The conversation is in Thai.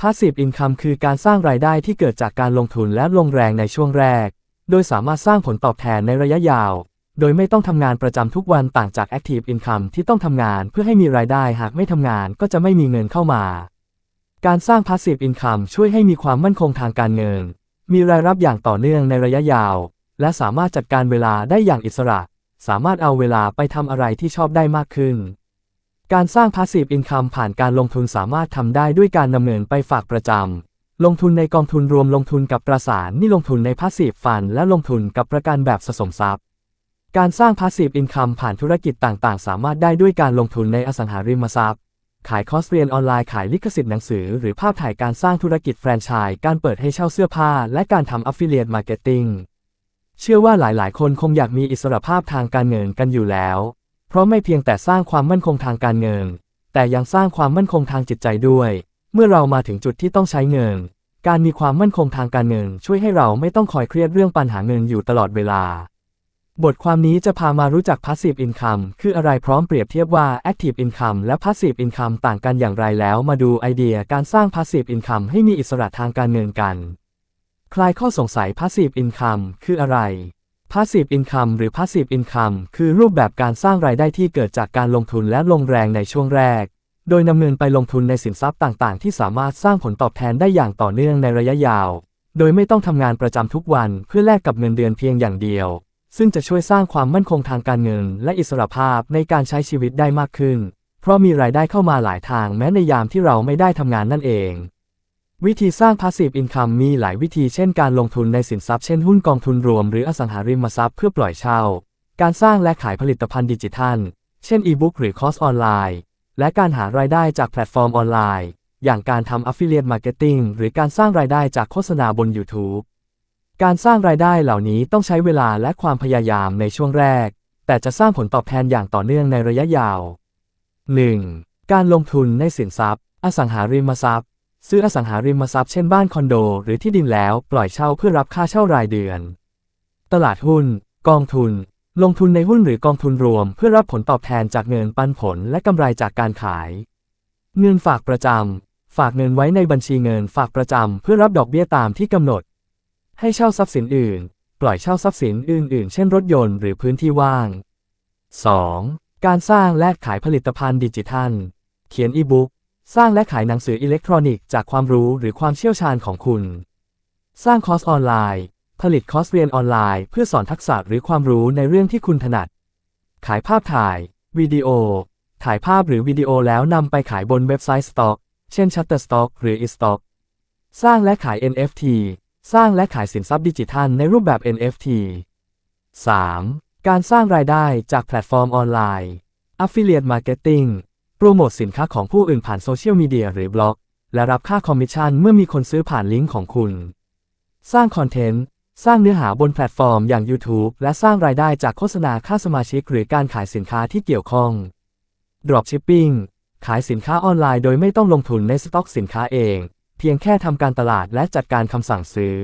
Passive Income คือการสร้างรายได้ที่เกิดจากการลงทุนและลงแรงในช่วงแรก โดยสามารถสร้างผลตอบแทนในระยะยาว โดยไม่ต้องทำงานประจำทุกวันต่างจาก Active Income ที่ต้องทำงานเพื่อให้มีรายได้หากไม่ทำงานก็จะไม่มีเงินเข้ามา การสร้าง Passive Income ช่วยให้มีความมั่นคงทางการเงิน มีรายรับอย่างต่อเนื่องในระยะยาว และสามารถจัดการเวลาได้อย่างอิสระ สามารถเอาเวลาไปทำอะไรที่ชอบได้มากขึ้น การสร้าง Passive Income ผ่านการลงทุนสามารถทำได้ด้วยการนำเงินไปฝากประจำ ลงทุนในกองทุนรวมลงทุนกับตราสารนี่ลงทุนใน Passive Fund และลงทุนกับประกันแบบสะสมทรัพย์ การสร้าง Passive Income ผ่านธุรกิจต่างๆ สามารถได้ด้วยการลงทุนในอสังหาริมทรัพย์ ขายคอร์สเรียนออนไลน์ขายลิขสิทธิ์หนังสือ หรือภาพถ่ายการสร้างธุรกิจแฟรนไชส์การเปิดให้เช่าเสื้อผ้า และการทำ Affiliate Marketing เชื่อว่าหลายๆ คนคงอยากมีอิสรภาพทางการเงินกันอยู่แล้ว เพราะไม่เพียงแต่สร้างความมั่นคงทางการเงิน แต่ยังสร้างความมั่นคงทางจิตใจด้วย เมื่อเรามาถึงจุดที่ต้องใช้เงิน การมีความมั่นคงทางการเงิน ช่วยให้เราไม่ต้องคอยเครียดเรื่องปัญหาเงินอยู่ตลอดเวลา บทความนี้จะพามารู้จัก Passive Income คืออะไรพร้อมเปรียบเทียบว่า Active Income และ Passive Income ต่างกันอย่างไรแล้ว มาดูไอเดียการสร้าง Passive Income ให้มีอิสระทางการเงินกัน คลายข้อสงสัย Passive Income คืออะไร Passive Income หรือ Passive Income คือรูปแบบการสร้างรายได้ที่เกิดจากการลงทุนและลงแรงในช่วงแรก โดยนำเงินไปลงทุนในสินทรัพย์ต่างๆ ที่สามารถสร้างผลตอบแทนได้อย่างต่อเนื่องในระยะยาว โดยไม่ต้องทำงานประจำทุกวันเพื่อแลกกับเงินเดือนเพียงอย่างเดียว ซึ่งจะช่วยสร้างความมั่นคงทางการเงิน และอิสรภาพในการใช้ชีวิตได้มากขึ้น เพราะมีรายได้เข้ามาหลายทางแม้ในยามที่เราไม่ได้ทำงานนั่นเอง วิธีสร้าง Passive Income มีหลายวิธีเช่นการลงทุนในสินทรัพย์เช่นหุ้นกองทุนรวมหรืออสังหาริมทรัพย์เพื่อปล่อยเช่า การสร้างและขายผลิตภัณฑ์ดิจิทัล เช่นอีบุ๊กหรือคอร์สออนไลน์ และการหารายได้จากแพลตฟอร์มออนไลน์ อย่างการทำ Affiliate Marketing หรือการสร้างรายได้จากโฆษณาบน YouTube การสร้างรายได้เหล่านี้ต้องใช้เวลาและความพยายามในช่วงแรก แต่จะสร้างผลตอบแทนอย่างต่อเนื่องในระยะยาว 1. การลงทุนในสินทรัพย์ อสังหาริมทรัพย์ ซื้ออสังหาริมทรัพย์เช่นบ้านคอนโด หรือที่ดินแล้วปล่อยเช่าเพื่อรับค่าเช่ารายเดือน ตลาดหุ้น กองทุน ลงทุนในหุ้นหรือกองทุนรวม เพื่อรับผลตอบแทนจากเงินปันผลและกำไรจากการขาย เงินฝากประจำฝากเงินไว้ในบัญชีเงินฝากประจำเพื่อรับดอกเบี้ยตามที่กำหนด ให้เช่าทรัพย์สินอื่น ปล่อยเช่าทรัพย์สินอื่น ๆ เช่นรถยนต์หรือพื้นที่ว่าง 2. การสร้างและขายผลิตภัณฑ์ดิจิทัล เขียนอีบุ๊ก สร้างและขายหนังสืออิเล็กทรอนิกส์จากความรู้หรือความเชี่ยวชาญของคุณ สร้างคอร์สออนไลน์ ผลิตคอร์สเรียนออนไลน์ เพื่อสอนทักษะหรือความรู้ในเรื่องที่คุณถนัด ขายภาพถ่าย วิดีโอ ถ่ายภาพหรือวิดีโอแล้วนำไปขายบนเว็บไซต์ Stock เช่น Shutterstock หรือ eStock สร้างและขาย NFT สร้างและขายสินทรัพย์ดิจิทัลในรูปแบบ NFT 3. การสร้างรายได้จากแพลตฟอร์มออนไลน์ Affiliate Marketing โปรโมทสินค้าของผู้อื่นผ่านโซเชียลมีเดียหรือบล็อก และรับค่าคอมมิชชั่นเมื่อมีคนซื้อผ่านลิงก์ของคุณ สร้างคอนเทนต์ สร้างเนื้อหาบนแพลตฟอร์มอย่าง YouTube และสร้างรายได้จากโฆษณาค่าสมาชิกหรือการขายสินค้าที่เกี่ยวข้อง Dropshipping ขายสินค้าออนไลน์โดยไม่ต้องลงทุนในสต็อกสินค้าเอง เพียงแค่ทำการตลาดและจัดการคำสั่งซื้อ